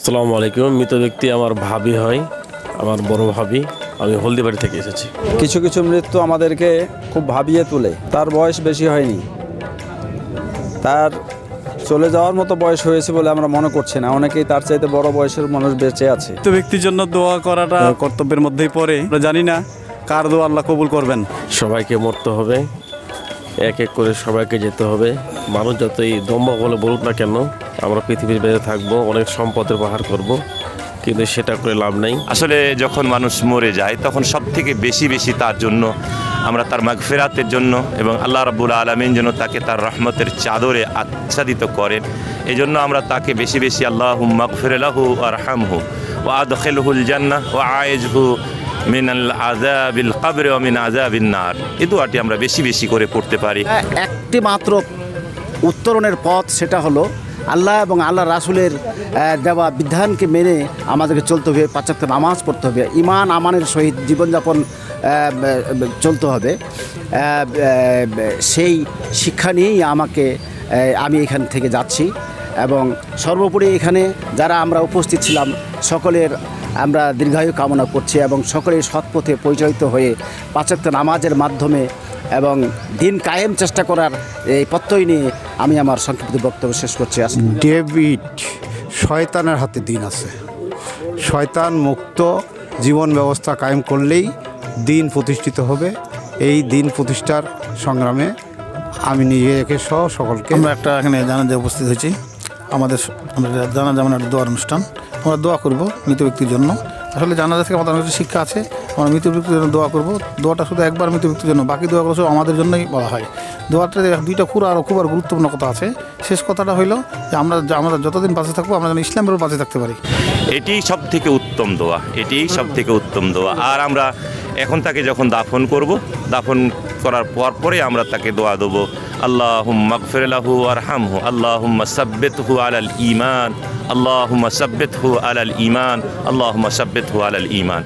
আসসালামু আলাইকুম। মৃত ব্যক্তি আমার ভাবি হয় আমার বড় ভাবি। আমি হলদিবাড়ি থেকে এসেছি। কিছু কিছু মৃত্যু আমাদেরকে খুব ভাবিয়ে তোলে। তার বয়স বেশি হয়নি। তার চলে যাওয়ার মতো বয়স হয়েছে বলে আমরা মনে করছি না। অনেকেই তার চাইতে বড় বয়সের মানুষ বেঁচে আছে। মৃত ব্যক্তির জন্য দোয়া করাটা কর্তব্যের মধ্যেই পড়ে। আমরা জানি না কার দোয়া আল্লাহ কবুল করবেন। সবাইকে মরতে হবে। এক এক করে সবাইকে যেতে হবে। মানুষ যতই দম্ভ বলে বলুক না কেন, আমরা পৃথিবীর বেঁচে থাকব, অনেক সম্পদের বাহার করব, কিন্তু সেটা করে লাভ নেই। আসলে যখন মানুষ মরে যায়, তখন সব থেকে বেশি বেশি তার জন্য, আমরা তার মাগফেরাতের জন্য এবং আল্লাহ রাব্বুল আলমিন যেন তাকে তার রহমতের চাদরে আচ্ছাদিত করেন। এই জন্য আমরা তাকে বেশি বেশি আল্লাহ মাগফিরালাহু আর হামহু ও আদখেলহুল জান্নাহ ও আয়েজহু মিনাল আজাবিল কাবরে ও মিন আজাবিন নার। এই দোয়াটি আমরা বেশি বেশি করে পড়তে পারি। একটি মাত্র উত্তরণের পথ সেটা হলো আল্লাহ এবং আল্লাহ রাসুলের দেওয়া বিধানকে মেনে আমাদেরকে চলতে হবে পাশ্চাত্য নামাজ পড়তে হবে ইমান আমানের সহিত জীবনযাপন চলতে হবে। সেই শিক্ষা নিয়েই আমাকে আমি এখান থেকে যাচ্ছি এবং সর্বোপরি এখানে যারা আমরা উপস্থিত ছিলাম, সকলের আমরা দীর্ঘায়ু কামনা করছি এবং সকলেই সৎপথে পরিচালিত হয়ে পাশ্চাত্য নামাজের মাধ্যমে এবং দিন কায়েম চেষ্টা করার এই প্রত্যয় নিয়ে আমি আমার সংক্ষিপ্ত বক্তব্য শেষ করছি। ডেভিড শয়তানের হাতে দিন আছে। শয়তান মুক্ত জীবন ব্যবস্থা কায়েম করলেই দিন প্রতিষ্ঠিত হবে। এই দিন প্রতিষ্ঠার সংগ্রামে আমি নিজেকে সহ সকলকে আমরা একটা এখানে জানাতে উপস্থিত হয়েছি। আমাদের আমরা মানে একটা দোয়ার অনুষ্ঠান। আমরা দোয়া করব মৃত ব্যক্তির জন্য। আসলে জানাজা থেকে আমাদের অনেক শিক্ষা আছে। আমরা মৃত ব্যক্তির জন্য দোয়া করব। দোয়াটা শুধু একবার মৃত ব্যক্তির জন্য, বাকি দোয়াগুলো সব আমাদের জন্যই বলা হয়। দোয়াটা দুইটা খুব আরও খুব আর গুরুত্বপূর্ণ কথা আছে। শেষ কথাটা হইল যে আমরা আমরা যতদিন বাঁচে থাকব, আমরা যেন ইসলামেরও বাঁচে থাকতে পারি। এটি সব থেকে উত্তম দোয়া। এটি সব থেকে উত্তম দোয়া। আর আমরা এখন তাকে যখন দাফন করব, দাফন করার পর পরে আমরা তাকে দোয়া দেবো। আল্লাহ মাগফিরালাহু আর হামহু আল্লাহ সাব্বেতহু আলাল ইমান আল্লাহ সাব্বেতহু আলাল ইমান আল্লাহ সাব্বেতহু আলাল ইমান